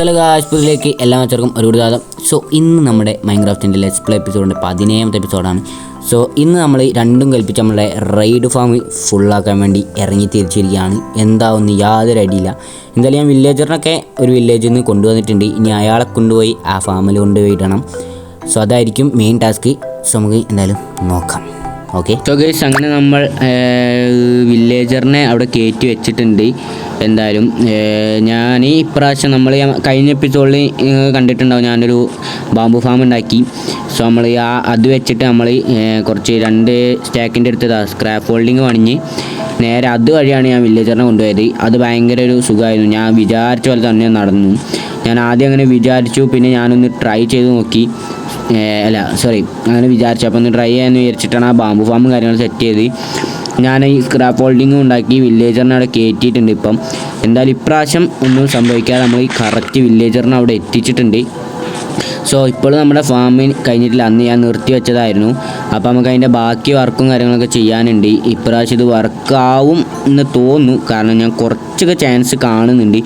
സല ആശുപത്രിയിലേക്ക് എല്ലാ മച്ചർക്കും ഒരു സ്വാഗതം സോ ഇന്ന് നമ്മുടെ മൈൻക്രാഫ്റ്റിന്റെ ലെറ്റ്സ് പ്ലേ എപ്പിസോഡിന്റെ പതിനേഴാമത്തെ എപ്പിസോഡാണ് സോ ഇന്ന് നമ്മൾ രണ്ടും കൽപ്പിച്ച് നമ്മുടെ റൈഡ് ഫാം ഫുള്ളാക്കാൻ വേണ്ടി ഇറങ്ങി തിരിച്ചിരിക്കുകയാണ്. എന്താവുന്നു യാതൊരു അടിയില്ല എന്തായാലും ഞാൻ വില്ലേജറിനൊക്കെ ഒരു വില്ലേജിൽ നിന്ന് കൊണ്ടുവന്നിട്ടുണ്ട്. ഇനി അയാളെ കൊണ്ടുപോയി ആ ഫാമിൽ കൊണ്ടുപോയി ഇടണം. സോ അതായിരിക്കും മെയിൻ ടാസ്ക് സോ നമുക്ക് എന്തായാലും നോക്കാം. ഓക്കെ. സോ ഗൈസ് അങ്ങനെ നമ്മൾ വില്ലേജറിനെ അവിടെ കയറ്റി വെച്ചിട്ടുണ്ട്. എന്തായാലും ഞാൻ ഈ ഇപ്രാവശ്യം നമ്മൾ കഴിഞ്ഞ എപ്പിസോഡിൽ കണ്ടിട്ടുണ്ടാവും. ഞാനൊരു ബാമ്പു ഫാം ഉണ്ടാക്കി. സോ നമ്മൾ ആ അത് വെച്ചിട്ട് നമ്മൾ കുറച്ച് രണ്ട് സ്റ്റാക്കിന്റെ അടുത്ത് സ്ക്രാപ്പ് ഹോൾഡിങ് പണിഞ്ഞ് നേരെ അതുവഴിയാണ് ഞാൻ വില്ലേജറിനെ കൊണ്ടുപോയത്. അത് ഭയങ്കര ഒരു സുഖമായിരുന്നു. ഞാൻ വിചാരിച്ച പോലെ തന്നെ നടന്നു. ഞാൻ ആദ്യം അങ്ങനെ വിചാരിച്ചു. പിന്നെ ഞാനൊന്ന് ട്രൈ ചെയ്ത് നോക്കി. അല്ല സോറി അങ്ങനെ വിചാരിച്ചു. അപ്പോൾ ഒന്ന് ട്രൈ ചെയ്യാമെന്ന് വിചാരിച്ചിട്ടാണ് ആ ബാമ്പു ഫാമും കാര്യങ്ങൾ സെറ്റ് ചെയ്ത്. ഞാൻ ഈ സ്ക്രാപ്പ് ഹോൾഡിങ്ങും ഉണ്ടാക്കി വില്ലേജറിനെ അവിടെ കയറ്റിയിട്ടുണ്ട് ഇപ്പം. എന്തായാലും ഇപ്രാവശ്യം ഒന്നും സംഭവിക്കാതെ നമ്മൾ ഈ കറക്റ്റ് വില്ലേജറിനെ അവിടെ എത്തിച്ചിട്ടുണ്ട്. സോ ഇപ്പോൾ നമ്മുടെ ഫാമിന് കഴിഞ്ഞിട്ടില്ല. അന്ന് ഞാൻ നിർത്തി വെച്ചതായിരുന്നു. അപ്പോൾ നമുക്ക് അതിന്റെ ബാക്കി വർക്കും കാര്യങ്ങളൊക്കെ ചെയ്യാനുണ്ട്. ഇപ്രാവശ്യം ഇത് വർക്കാവും എന്ന് തോന്നുന്നു. കാരണം ഞാൻ കുറച്ചൊക്കെ ചാൻസ് കാണുന്നുണ്ട്.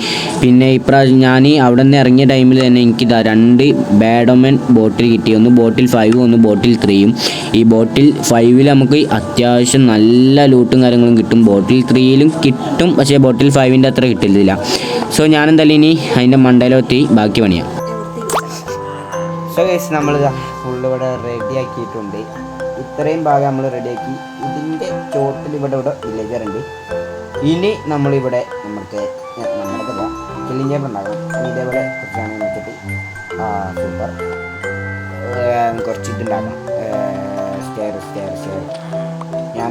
പിന്നെ ഇപ്രാവശ്യം ഞാൻ അവിടെ നിന്ന് ഇറങ്ങിയ ടൈമിൽ തന്നെ എനിക്ക് ഇതാ രണ്ട് ബാഡോമൻ ബോട്ടിൽ കിട്ടി. ഒന്ന് ബോട്ടിൽ ഫൈവും ഒന്ന് ബോട്ടിൽ ത്രീയും ഈ ബോട്ടിൽ ഫൈവിൽ നമുക്ക് അത്യാവശ്യം നല്ല ലൂട്ടും കാര്യങ്ങളും കിട്ടും. ബോട്ടിൽ ത്രീയിലും കിട്ടും. പക്ഷേ ബോട്ടിൽ ഫൈവിന്റെ അത്ര കിട്ടില്ല സോ ഞാനെന്തായാലും ഇനി അതിന്റെ മണ്ടയിലെത്തി ബാക്കി പണിയാം. സോ ഗൈസ് നമ്മൾ ഫുള്ള് ഇവിടെ റെഡി ആക്കിയിട്ടുണ്ട് ഇത്രയും ഭാഗം നമ്മൾ റെഡിയാക്കി. ഇതിന്റെ ചോട്ടിൽ ഇവിടെ ഇവിടെ വില്ലേജർ ഉണ്ട്. ഇനി നമ്മളിവിടെ നമുക്ക് നമ്മുടെ ഉണ്ടാക്കണം. ഇനി ഇതേപോലെ കുറച്ചാണ് വെച്ചിട്ട് ആ സൂപ്പർ കുറച്ച് ഇതുണ്ടാക്കണം സ്റ്റെയർ സ്റ്റെയർ സ്റ്റെയർ ഞാൻ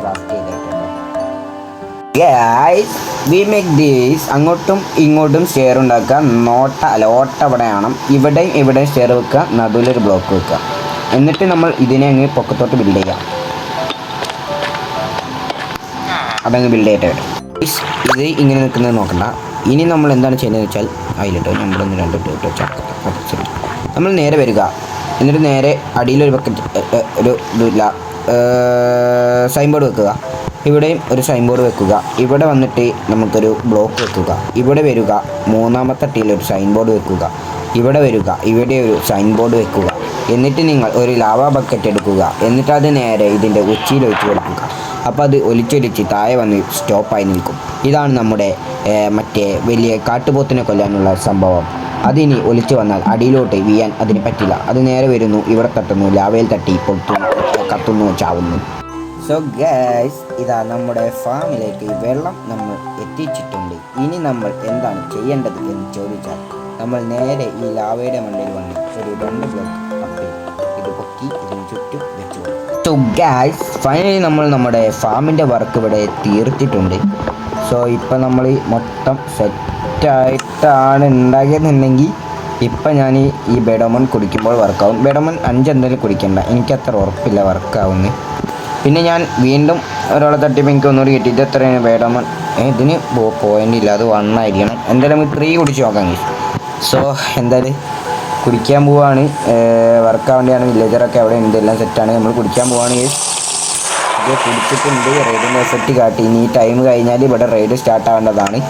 ക്രാഫ്റ്റ് ചെയ്തിട്ടുണ്ട് ഗൈസ് വി മേക്ക് ദീസ് അങ്ങോട്ടും ഇങ്ങോട്ടും സ്റ്റെയർ ഉണ്ടാക്കുക. നോട്ട അല്ല ഓട്ട ഇവിടെ വേണം ഇവിടെയും ഇവിടെയും സ്റ്റെയർ വെക്കുക. നടുവിലൊരു ബ്ലോക്ക് വെക്കുക. എന്നിട്ട് നമ്മൾ ഇതിനെ അങ്ങ് പൊക്കത്തോട്ട് ബിൽഡ് ചെയ്യാം. അതങ്ങ് ബിൽഡ് ചെയ്തിട്ട് ഇത് ഇങ്ങനെ നിൽക്കുന്നത് നോക്കണ്ട. ഇനി നമ്മൾ എന്താണ് ചെയ്യുന്നത് വെച്ചാൽ അതിലിട്ടോ നമ്മളൊന്ന് രണ്ട് ഇട്ട് വെച്ചാൽ നമ്മൾ നേരെ വരിക. എന്നിട്ട് നേരെ അടിയിലൊരു ബക്കറ്റ് ഒരു ഇതില്ല സൈൻ ബോർഡ് വെക്കുക. ഇവിടെയും ഒരു സൈൻ ബോർഡ് വെക്കുക. ഇവിടെ വന്നിട്ട് നമുക്കൊരു ബ്ലോക്ക് വെക്കുക. ഇവിടെ വരിക. മൂന്നാമത്തെ ടീൽ ഒരു സൈൻ ബോർഡ് വെക്കുക. ഇവിടെ വരിക. ഇവിടെ ഒരു സൈൻ ബോർഡ് വെക്കുക. എന്നിട്ട് നിങ്ങൾ ഒരു ലാവ ബക്കറ്റ് എടുക്കുക. എന്നിട്ട് അത് നേരെ ഇതിന്റെ ഉച്ചിയിൽ ഒഴിച്ച് കൊടുക്കുക. അപ്പോൾ അത് ഒലിച്ചൊലിച്ച് താഴെ വന്ന് സ്റ്റോപ്പായി നിൽക്കും. ഇതാണ് നമ്മുടെ മറ്റേ വലിയ കാട്ടുപോത്തിനെ കൊല്ലാനുള്ള സംഭവം. അതിനി ഒലിച്ചു വന്നാൽ അടിയിലോട്ട് വീയാൻ അതിന് പറ്റില്ല. അത് നേരെ വരുന്നു. ഇവിടെ തട്ടുന്നു. ലാവയിൽ തട്ടി പൊട്ടുന്നു കത്തുന്നു ചാവുന്നു. സോ ഗൈസ് ഇതാ നമ്മുടെ ഫാമിലേക്ക് വെള്ളം നമ്മൾ എത്തിച്ചിട്ടുണ്ട്. ഇനി നമ്മൾ എന്താണ് ചെയ്യേണ്ടത് എന്ന് ചോദിച്ചാൽ നമ്മൾ നേരെ ഈ ലാവയുടെ മണ്ടയിൽ വന്ന് ഒരു രണ്ട് ബ്ലോക്ക് ഇത് പൊക്കി ഇതിന് ചുറ്റും വെച്ചു. സോ ഗൈസ് ഫൈനലി നമ്മൾ നമ്മുടെ ഫാമിന്റെ വർക്ക് ഇവിടെ തീർത്തിട്ടുണ്ട്. സോ ഇപ്പം നമ്മൾ മൊത്തം സെറ്റായിട്ടാണ് ഉണ്ടാക്കിയെന്നുണ്ടെങ്കിൽ ഇപ്പം ഞാൻ ഈ ബെഡോമൺ കുടിക്കുമ്പോൾ വർക്കാവും ബെഡോമൺ അഞ്ച് എന്തായാലും കുടിക്കണ്ട. എനിക്കത്ര ഉറപ്പില്ല വർക്കാവുന്നു. പിന്നെ ഞാൻ വീണ്ടും ഒരാളെ തട്ടിയപ്പോൾ എനിക്ക് ഒന്നുകൂടി കിട്ടി ഇത് എത്രയാണ് ബേഡോമൺ ഇതിന് പോയിന്റ് ഇല്ല. അത് വണ്ണായിരിക്കണം എന്തായാലും നമുക്ക് ത്രീ കുടിച്ച് നോക്കാം സോ എന്തായാലും കുടിക്കാൻ പോവാണ്. വർക്കാവേണ്ടിയാണ് വില്ലേജറൊക്കെ അവിടെ ഉണ്ട്. എല്ലാം സെറ്റാണ് നമ്മൾ കുടിക്കാൻ പോവാണ്. ഇത് കുടിച്ചിട്ടുണ്ട്. റൈഡിന്റെ എഫക്റ്റ് കാട്ടി. ഇനി ടൈം കഴിഞ്ഞാൽ ഇവിടെ റൈഡ് സ്റ്റാർട്ട് ആവേണ്ടതാണ്.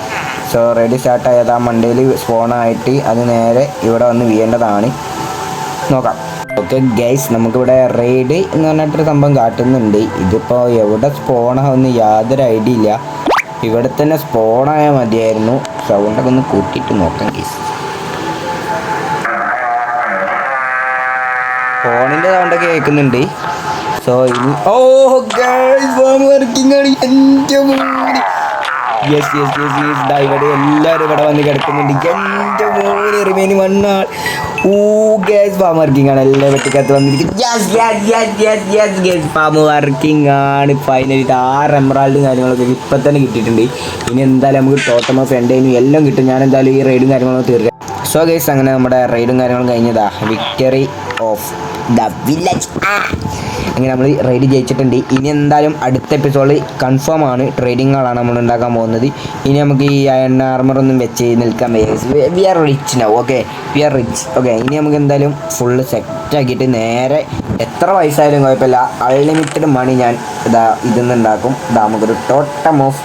സോ റെഡി സ്റ്റാർട്ട് ആയത്. ആ മണ്ടയിൽ സ്പോണായിട്ട് അത് നേരെ ഇവിടെ വന്ന് വീഴേണ്ടതാണ്. നോക്കാം. ഓക്കെ ഗൈസ് നമുക്കിവിടെ റെയ്ഡ് എന്ന് പറഞ്ഞിട്ടൊരു സംഭവം കാട്ടുന്നുണ്ട്. ഇതിപ്പോൾ എവിടെ സ്പോണാവുന്ന യാതൊരു ഐഡിയ ഇല്ല. ഇവിടെ തന്നെ സ്പോണായാൽ മതിയായിരുന്നു. സൗണ്ടൊക്കെ ഒന്ന് കൂട്ടിയിട്ട് നോക്കാം ഗൈസ് ഫോണിന്റെ സൗണ്ടൊക്കെ കേൾക്കുന്നുണ്ട്. സോ ഓ ഗൈസ് വർക്കിംഗ് ആണ്. എന്റെ യെസ് യെസ് യെസ് യെസ് ദാ ഇവിടെ എല്ലാവരും ഇവിടെ വന്ന് കിടക്കുന്നുണ്ട്. എന്റെ മോനെ റിമൈനി വണ്ണാൾ ഓ ഗ്യാസ് ഫാം വർക്കിംഗ് ആണ്. എല്ലാ വെട്ടിക്കകത്ത് വന്നിരിക്കുന്നത് yes yes yes yes yes ആണ്. ഫൈനലി ആറ് എമറാൾഡും കാര്യങ്ങളൊക്കെ ഇപ്പം തന്നെ കിട്ടിയിട്ടുണ്ട്. ഇനി എന്തായാലും നമുക്ക് ടോട്ടമോ ഫ്രണ്ടേനും എല്ലാം കിട്ടും. ഞാൻ എന്തായാലും ഈ റൈഡും കാര്യങ്ങളൊക്കെ തീർക്കാം. സോ ഗേസ് അങ്ങനെ നമ്മുടെ റൈഡും കാര്യങ്ങളും കഴിഞ്ഞതാ. വിക്ടറി ഓഫ് ദ വില്ലേജ് അങ്ങനെ നമ്മൾ റൈഡ് ജയിച്ചിട്ടുണ്ട്. ഇനി എന്തായാലും അടുത്ത എപ്പിസോഡ് കൺഫേം ആണ് ട്രേഡിങ്ങുകളാണ് നമ്മൾ ഉണ്ടാക്കാൻ പോകുന്നത്. ഇനി നമുക്ക് ഈ അയൺ ആർമർ ഒന്നും വെച്ച് നിൽക്കാൻ we are rich now okay we are rich okay ഇനി നമുക്ക് എന്തായാലും ഫുള്ള് സെറ്റ് ആക്കിയിട്ട് നേരെ എത്ര വയസ്സായാലും കുഴപ്പമില്ല. അൺലിമിറ്റഡ് മണി ഞാൻ ഇതാ ഇതിൽ നിന്ന് ഉണ്ടാക്കും. ഇതാ നമുക്കൊരു ടോട്ടം ഓഫ്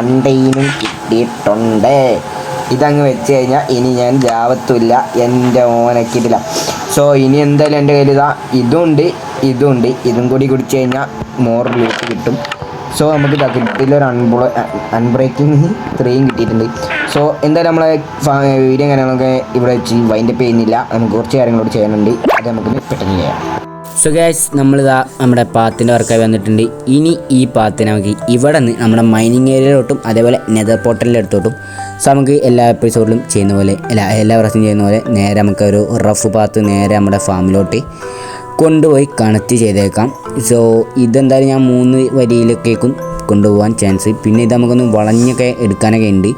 അണ്ടയിനും കിട്ടിയിട്ടുണ്ട്. ഇതങ്ങ് വെച്ച് കഴിഞ്ഞാൽ ഇനി ഞാൻ ജാവത്തുമില്ല എന്റെ ഓനക്കിട്ടില്ല സോ ഇനി എന്തായാലും എന്റെ കയ്യിൽ ഇതാ ഇതുണ്ട് ഇതുണ്ട്. ഇതും കൂടി കുടിച്ച് കഴിഞ്ഞാൽ മോർ ലൂട്ട് കിട്ടും. സോ നമുക്ക് ഇതാ കിട്ടിയില്ല അൺബ്ലോ അൺബ്രോ അൺബ്രേക്കിംഗ് ത്രീയും കിട്ടിയിട്ടുണ്ട്. സോ എന്തായാലും നമ്മളെ വീഡിയോ കാര്യങ്ങളൊക്കെ ഇവിടെ വെച്ച് വൈൻഡപ്പ് ചെയ്യുന്നില്ല. നമുക്ക് കുറച്ച് കാര്യങ്ങളോട് ചെയ്യാനുണ്ട്. അത് നമുക്ക് പെട്ടെന്ന് ചെയ്യാം. സോ ഗ്യാസ് നമ്മളിതാ നമ്മുടെ പാത്തിന്റെ വർക്കായി വന്നിട്ടുണ്ട്. ഇനി ഈ പാത്തിനെ നമുക്ക് ഇവിടെ നിന്ന് നമ്മുടെ മൈനിങ് ഏരിയയിലോട്ടും അതേപോലെ നെതർ പോർട്ടലിന്റെ അടുത്തോട്ടും സോ നമുക്ക് എല്ലാ എപ്പിസോഡിലും ചെയ്യുന്ന പോലെ എല്ലാ എല്ലാ പ്രാവശ്യം ചെയ്യുന്ന പോലെ നേരെ നമുക്ക് ഒരു റഫ് പാത്ത് നേരെ നമ്മുടെ ഫാമിലോട്ട് കൊണ്ടുപോയി കണക്ട് ചെയ്തേക്കാം. സോ ഇതെന്തായാലും ഞാൻ മൂന്ന് വരിയിലൊക്കേക്കും കൊണ്ടുപോകാൻ ചാൻസ് പിന്നെ ഇത് നമുക്കൊന്ന് വളഞ്ഞൊക്കെ എടുക്കാനൊക്കെ ഉണ്ട്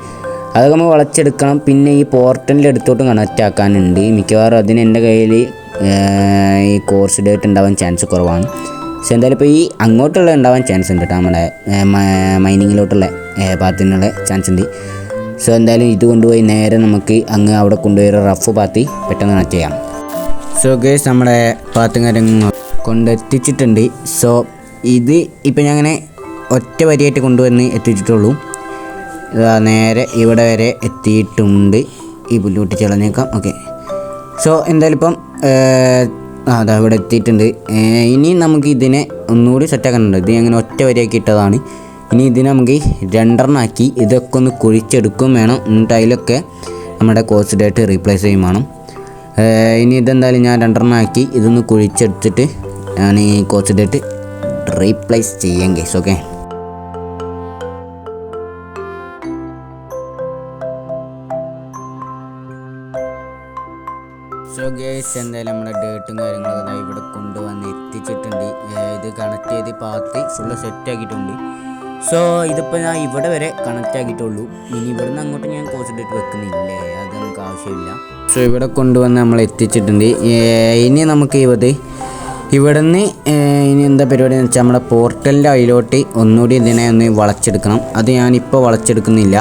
അതൊക്കെ നമ്മൾ വളച്ചെടുക്കണം. പിന്നെ ഈ പോർട്ടലിന്റെ അടുത്തോട്ടും കണക്റ്റ് ആക്കാനുണ്ട്. മിക്കവാറും അതിന് എന്റെ കയ്യിൽ ഈ കോഴ്സ് ഡേറ്റ് ഉണ്ടാവാൻ ചാൻസ് കുറവാണ്. പക്ഷെ എന്തായാലും ഇപ്പോൾ ഈ അങ്ങോട്ടുള്ള ഉണ്ടാവാൻ ചാൻസ് ഉണ്ട് കേട്ടോ നമ്മുടെ മൈനിങ്ങിലോട്ടുള്ള പാത്തിനുള്ള ചാൻസ് ഉണ്ട്. സോ എന്തായാലും ഇത് കൊണ്ടുപോയി നേരെ നമുക്ക് അങ്ങ് അവിടെ കൊണ്ടുപോയി റഫ് പാത്തി പെട്ടെന്ന് കണക്ട് ചെയ്യാം. സോ ഗേസ് നമ്മുടെ പാത്തും കാര്യങ്ങൾ കൊണ്ടെത്തിച്ചിട്ടുണ്ട്. സോ ഇത് ഇപ്പം ഞാൻ അങ്ങനെ ഒറ്റ വരിയായിട്ട് കൊണ്ടുവന്ന് എത്തിച്ചിട്ടുള്ളൂ. നേരെ ഇവിടെ വരെ എത്തിയിട്ടുണ്ട്. ഈ പുല്ലൂട്ടി ചളഞ്ഞേക്കാം. ഓക്കെ സോ എന്തായാലും ഇപ്പം അതാ ഇവിടെ എത്തിയിട്ടുണ്ട്. ഇനി നമുക്ക് ഇതിനെ ഒന്നുകൂടി സെറ്റാക്കാനുണ്ട് ഇത് അങ്ങനെ ഒറ്റ വരിയാക്കി ഇട്ടതാണ്. ഇനി ഇതിനെ നമുക്ക് രണ്ടെണ്ണാക്കി ഇതൊക്കെ ഒന്ന് കുഴിച്ചെടുക്കും വേണം. എന്നിട്ട് അതിലൊക്കെ നമ്മുടെ കോസ്റ്റഡായിട്ട് റീപ്ലേസ് ചെയ്യും വേണം. ഇനി ഇതെന്തായാലും ഞാൻ രണ്ടെണ്ണാക്കി ഇതൊന്ന് കുഴിച്ചെടുത്തിട്ട് ഞാൻ ഈ കോസ്റ്റഡായിട്ട് റീപ്ലേസ് ചെയ്യാം കേസ് ഓക്കെ സോ ഗേസ് എന്തായാലും നമ്മുടെ ഡേട്ടും കാര്യങ്ങളൊക്കെ ഇവിടെ കൊണ്ടുവന്ന് എത്തിച്ചിട്ടുണ്ട്. ഇത് കണക്ട് ചെയ്ത് പാർട്ടി ഫുള്ള് സെറ്റ് ആക്കിയിട്ടുണ്ട്. സോ ഇതിപ്പോൾ ഞാൻ ഇവിടെ വരെ കണക്റ്റ് ആക്കിയിട്ടുള്ളൂ. ഇനി ഇവിടെ നിന്ന് അങ്ങോട്ട് ഞാൻ കോഴ്സ് ഡേറ്റ് വെക്കുന്നില്ലേ? അത് നമുക്ക് ആവശ്യമില്ല. സോ ഇവിടെ കൊണ്ടുവന്ന് നമ്മൾ എത്തിച്ചിട്ടുണ്ട്. ഇനി നമുക്ക് ഇവിടെ ഇവിടെ നിന്ന് ഇനി എന്താ പരിപാടി എന്ന് വെച്ചാൽ നമ്മുടെ പോർട്ടലിന്റെ അതിലോട്ട് ഒന്നുകൂടി ഇതിനെ ഒന്ന് വളച്ചെടുക്കണം. അത് ഞാനിപ്പോൾ വളച്ചെടുക്കുന്നില്ല.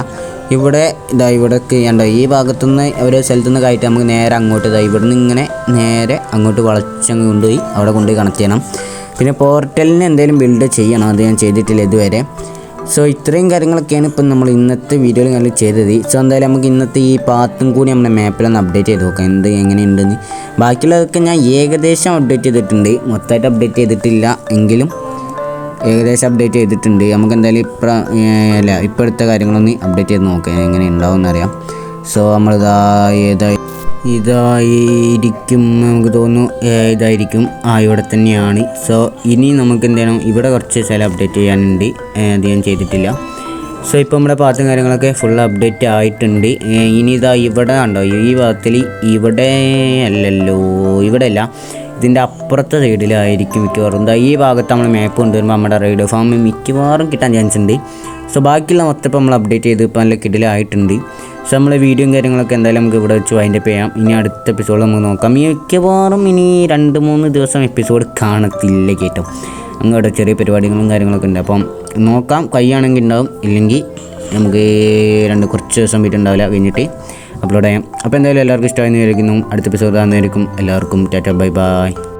ഇവിടെ ഇതാ ഇവിടേക്ക് ഉണ്ടോ ഈ ഭാഗത്തുനിന്ന് ഒരു സ്ഥലത്തു നിന്ന് കയറ്റി നമുക്ക് നേരെ അങ്ങോട്ട് ഇതാ ഇവിടെ നിന്ന് ഇങ്ങനെ നേരെ അങ്ങോട്ട് വളച്ചങ്ങ് കൊണ്ടുപോയി അവിടെ കൊണ്ടുപോയി കണക്ട് ചെയ്യണം. പിന്നെ പോർട്ടലിന് എന്തെങ്കിലും ബിൽഡ് ചെയ്യണം? അത് ഞാൻ ചെയ്തിട്ടില്ല ഇതുവരെ. സോ ഇത്രയും കാര്യങ്ങളൊക്കെയാണ് ഇപ്പം നമ്മൾ ഇന്നത്തെ വീഡിയോയിൽ ഞങ്ങൾ ചെയ്തത്. സോ എന്തായാലും നമുക്ക് ഇന്നത്തെ ഈ പാത്തും കൂടി നമ്മുടെ മാപ്പിലൊന്ന് അപ്ഡേറ്റ് ചെയ്ത് നോക്കാം എന്ത് എങ്ങനെയുണ്ടെന്ന്. ബാക്കിയുള്ളതൊക്കെ ഞാൻ ഏകദേശം അപ്ഡേറ്റ് ചെയ്തിട്ടുണ്ട്. മൊത്തമായിട്ട് അപ്ഡേറ്റ് ചെയ്തിട്ടില്ല എങ്കിലും ഏകദേശം അപ്ഡേറ്റ് ചെയ്തിട്ടുണ്ട്. നമുക്ക് എന്തായാലും ഇപ്പം അല്ല ഇപ്പോഴത്തെ കാര്യങ്ങളൊന്ന് അപ്ഡേറ്റ് ചെയ്ത് നോക്കാം. എങ്ങനെ ഉണ്ടാവും എന്നറിയാം സോ നമ്മളിതാ ഏതായി ഇതായിരിക്കും നമുക്ക് തോന്നുന്നു ഇതായിരിക്കും ആ ഇവിടെ തന്നെയാണ്. സോ ഇനി നമുക്ക് എന്താണ് ഇവിടെ കുറച്ച് സ്ഥലം അപ്ഡേറ്റ് ചെയ്യാനുണ്ട്. അത് ഞാൻ ചെയ്തിട്ടില്ല. സോ ഇപ്പോൾ നമ്മുടെ പാത്തും കാര്യങ്ങളൊക്കെ ഫുൾ അപ്ഡേറ്റ് ആയിട്ടുണ്ട്. ഇനി ഇതാ ഇവിടെ ഉണ്ടോ ഈ ഭാഗത്തിൽ ഇവിടെ അല്ലല്ലോ ഇവിടെ അല്ല ഇതിന്റെ അപ്പുറത്തെ സൈഡിലായിരിക്കും മിക്കവാറും. എന്താ ഈ ഭാഗത്ത് നമ്മൾ മാപ്പ് കൊണ്ടുവരുമ്പോൾ നമ്മുടെ റൈഡ് ഫാം മിക്കവാറും കിട്ടാൻ ചാൻസ് ഉണ്ട്. സോ ബാക്കിയുള്ള മൊത്തം നമ്മൾ അപ്ഡേറ്റ് ചെയ്ത് ഇപ്പോൾ നല്ല കിടിലായിട്ടുണ്ട്. സോ നമ്മളെ വീഡിയോയും കാര്യങ്ങളൊക്കെ എന്തായാലും നമുക്ക് ഇവിടെ വെച്ച് വൈൻഡപ്പ് ചെയ്യാം. ഇനി അടുത്ത എപ്പിസോഡ് നമുക്ക് നോക്കാം. ഈ മിക്കവാറും ഇനി രണ്ട് മൂന്ന് ദിവസം എപ്പിസോഡ് കാണത്തില്ല കേട്ടോ. അങ്ങോട്ട് ചെറിയ പരിപാടികളും കാര്യങ്ങളൊക്കെ ഉണ്ട്. അപ്പം നോക്കാം. കൈയാണെങ്കിൽ ഉണ്ടാവും. ഇല്ലെങ്കിൽ നമുക്ക് രണ്ട് കുറച്ച് ദിവസം വീട്ടുണ്ടാവില്ല കഴിഞ്ഞിട്ട് അപ്ലോഡ് ചെയ്യാം. അപ്പോൾ എന്തായാലും എല്ലാവർക്കും ഇഷ്ടമായി എന്ന് വിചാരിക്കുന്നു. അടുത്ത എപ്പിസോഡ് കാണുന്നതായിരിക്കും എല്ലാവർക്കും ടാറ്റ ബൈ ബൈ.